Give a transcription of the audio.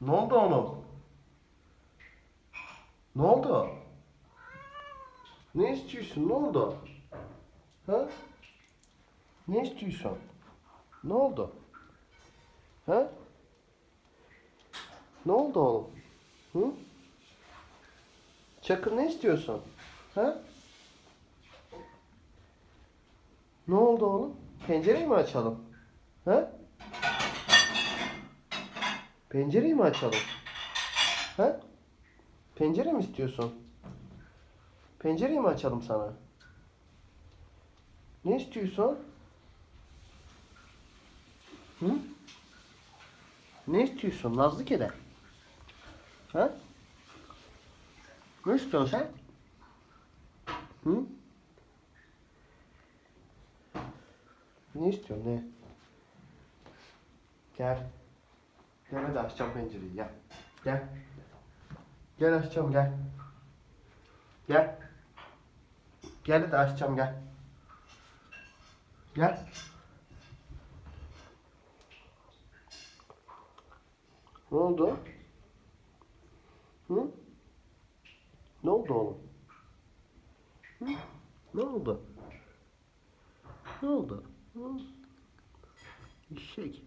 Ne oldu oğlum? Ne oldu? Ne istiyorsun? Ne oldu? Ha? Ne istiyorsun? Ne oldu? Ha? Ne oldu oğlum? Hı? Çakır ne istiyorsun? Ha? Ne oldu oğlum? Pencereyi mi açalım? Ha? Pencereyi mi açalım? Ha? Pencere mi istiyorsun? Pencereyi mi açalım sana? Ne istiyorsun? Hı? Ne istiyorsun Nazlı kedi? Ha? Ne istiyorsun sen? Hı? Ne istiyorsun ne? Gel. Gel hadi açacağım pencereyi gel. Gel. Gel açacağım gel. Gel. Gel hadi açacağım gel. Gel. Ne oldu? Hı? Ne oldu oğlum? Hı? Ne oldu? Ne oldu? Hı? Eşek.